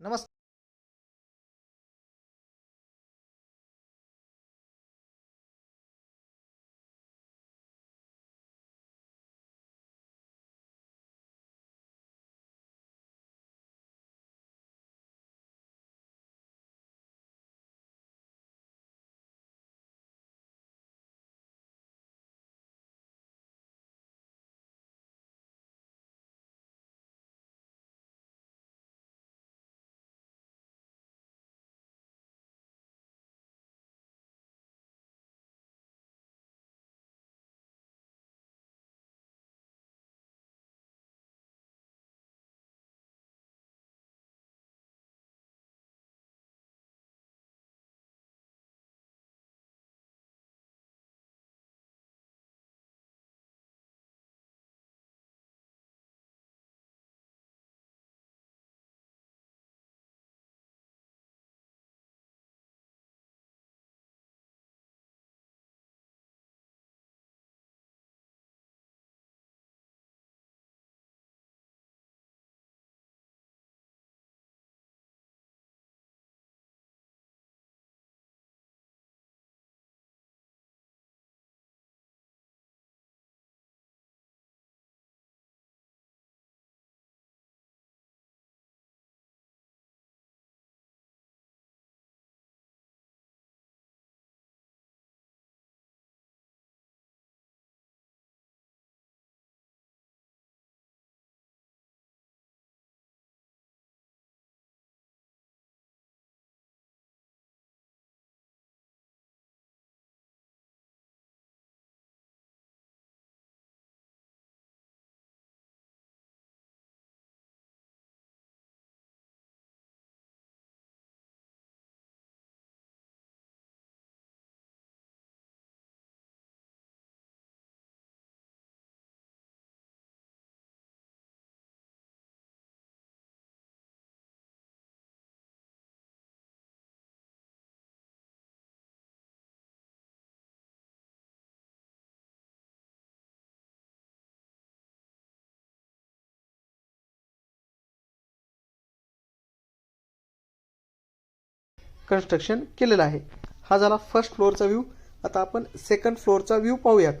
नमस्कार कन्स्ट्रक्शन केलेलं आहे. हा झाला फर्स्ट फ्लोअरचा व्ह्यू आता आपण सेकंड फ्लोअरचा व्ह्यू पाहूयात.